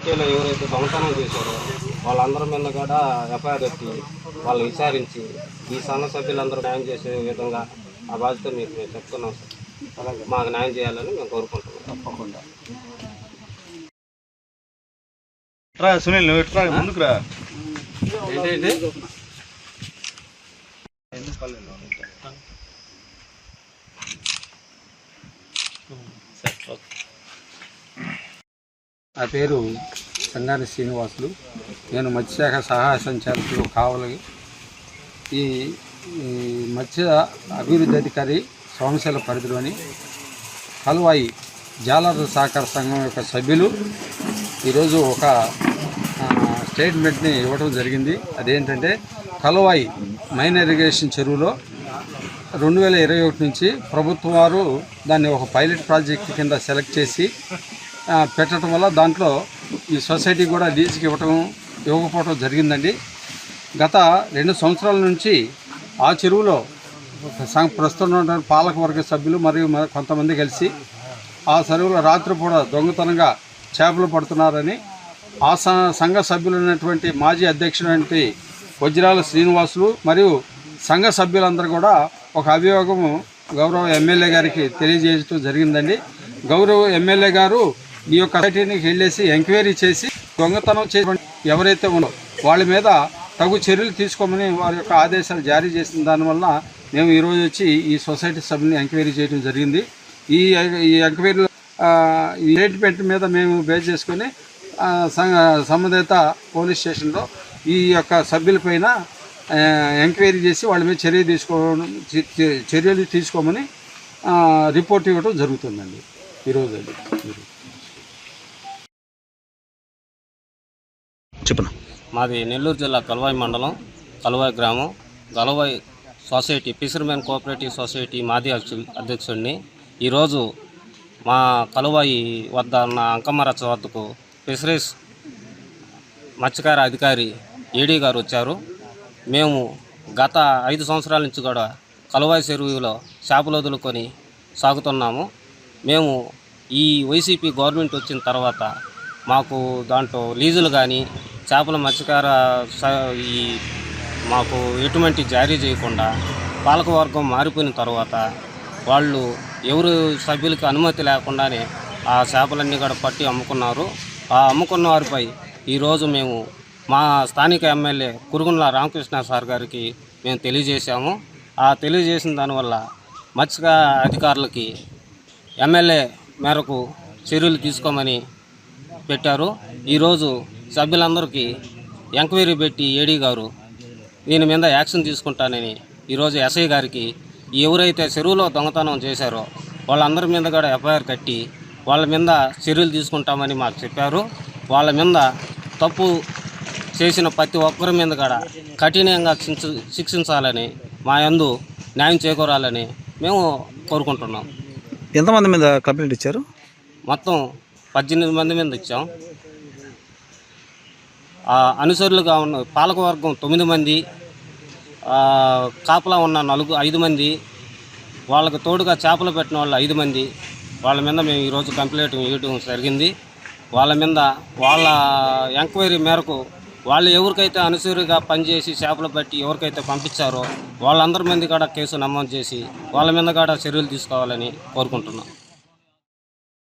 ఎవరైతే దొంగతనం చేశారో వాళ్ళందరి మీద కూడా ఎఫ్ఐఆర్ పెట్టి వాళ్ళు విచారించి ఈ సంఘ సభ్యులందరూ న్యాయం చేసే విధంగా ఆ బాధ్యత మీకు మేము చెప్తున్నాం సార్. అలాగే. మాకు న్యాయం చేయాలని మేము కోరుకుంటున్నాం. తప్పకుండా. రా సునీల్ నువ్వు ఎట్లా ముందుకు రా. ఏంటంటే నా పేరు సంగాని శ్రీనివాసులు. నేను మత్స్యశాఖ సహాయ సంచాలకులు కావలి. ఈ ఈ మత్స్య అభివృద్ధి అధికారి సోమశీల పరిధిలోని కలువాయి జాలర సహకార సంఘం యొక్క సభ్యులు. ఈరోజు ఒక స్టేట్మెంట్ని ఇవ్వడం జరిగింది. అదేంటంటే కలవాయి మైన్ ఇరిగేషన్ చెరువులో రెండు వేల ఇరవై ఒకటి నుంచి ప్రభుత్వం వారు దాన్ని ఒక పైలట్ ప్రాజెక్ట్ కింద సెలెక్ట్ చేసి పెట్టడం వల్ల దాంట్లో ఈ సొసైటీ కూడా లీజుకి ఇవ్వటం ఇవ్వకపోవడం జరిగిందండి. గత రెండు సంవత్సరాల నుంచి ఆ చెరువులో ప్రస్తుతం పాలకవర్గ సభ్యులు మరియు కొంతమంది కలిసి ఆ చెరువులో రాత్రిపూట దొంగతనంగా చేపలు పడుతున్నారని ఆ స- సంఘ సభ్యులైనటువంటి మాజీ అధ్యక్షుడైనటువంటి వజ్రాల శ్రీనివాసులు మరియు సంఘ సభ్యులందరూ కూడా ఒక అభియోగము గౌరవ ఎమ్మెల్యే గారికి తెలియజేయడం జరిగిందండి. గౌరవ ఎమ్మెల్యే గారు ఈ యొక్క సొసైటీకి వెళ్ళేసి ఎంక్వైరీ చేసి దొంగతనం చేసిన ఎవరైతే ఉన్నారో వాళ్ళ మీద తగు చర్యలు తీసుకోమని వారి యొక్క ఆదేశాలు జారీ చేసిన దానివల్ల మేము ఈరోజు వచ్చి ఈ సొసైటీ సభ్యుని ఎంక్వైరీ చేయడం జరిగింది. ఈ ఈ ఎంక్వైరీ ఈ స్టేట్మెంట్ మీద మేము బేస్ చేసుకొని సంబంధిత పోలీస్ స్టేషన్లో ఈ యొక్క సభ్యులపైన ఎంక్వైరీ చేసి వాళ్ళ మీద చర్య తీసుకోవడం చర్యలు తీసుకోమని రిపోర్ట్ ఇవ్వడం జరుగుతుందండి. ఈరోజు అది. చెప్పను? మాది నెల్లూరు జిల్లా కలవాయి మండలం కలవాయి గ్రామం. Kalavayi society fishermen cooperative society అధ్యక్షు- అధ్యక్షుడిని. ఈరోజు మా కలువాయి వద్ద ఉన్న అంకమరచ వద్దకు ఫిషరీస్ మత్స్యకార అధికారి ఏడీ గారు వచ్చారు. మేము గత ఐదు సంవత్సరాల నుంచి కూడా కలువాయి చెరువులో చేపలు వదులుకొని సాగుతున్నాము. మేము ఈ వైసీపీ గవర్నమెంట్ వచ్చిన తర్వాత మాకు దాంట్లో లీజులు కానీ చేపల మత్స్యకార స- ఈ మాకు ఎటువంటి జారీ చేయకుండా పాలకవర్గం మారిపోయిన తర్వాత వాళ్ళు ఎవరు సభ్యులకి అనుమతి లేకుండానే ఆ చేపలన్నీ కూడా పట్టి అమ్ముకున్నారు. ఆ అమ్ముకున్న వారిపై ఈరోజు మేము మా స్థానిక ఎమ్మెల్యే కురుగుండ్ల రామకృష్ణ సార్ గారికి మేము తెలియజేశాము. ఆ తెలియజేసిన దానివల్ల మత్స్య అధికారులకి ఎమ్మెల్యే మేరకు చర్యలు తీసుకోమని పెట్టారు. ఈరోజు సభ్యులందరికీ ఎంక్వైరీ పెట్టి ఏడీ గారు దీని మీద యాక్షన్ తీసుకుంటానని ఈరోజు ఎస్ఐ గారికి ఎవరైతే చెరువులో దొంగతనం చేశారో వాళ్ళందరి మీద కూడా ఎఫ్ఐఆర్ కట్టి వాళ్ళ మీద చర్యలు తీసుకుంటామని మాకు చెప్పారు. వాళ్ళ మీద తప్పు చేసిన ప్రతి ఒక్కరి మీద కూడా కఠినంగా శిక్ష శిక్షించాలని మా యందు న్యాయం చేకూరాలని మేము కోరుకుంటున్నాం. ఎంతమంది మీద కంప్లైంట్ ఇచ్చారు? మొత్తం పద్దెనిమిది మంది మీద ఇచ్చాం. అనుసరులుగా ఉన్న పాలకవర్గం తొమ్మిది మంది కాపలా ఉన్న నలుగు ఐదు మంది వాళ్ళకి తోడుగా చేపలు పెట్టిన వాళ్ళు ఐదు మంది వాళ్ళ మీద మేము ఈరోజు కంప్లైంట్ ఇవ్వడం జరిగింది. వాళ్ళ మీద వాళ్ళ ఎంక్వైరీ మేరకు వాళ్ళు ఎవరికైతే అనుసరిగా పనిచేసి చేపలు పట్టి ఎవరికైతే పంపించారో వాళ్ళందరి మంది కూడా కేసు నమోదు చేసి వాళ్ళ మీద కూడా చర్యలు తీసుకోవాలని కోరుకుంటున్నాం.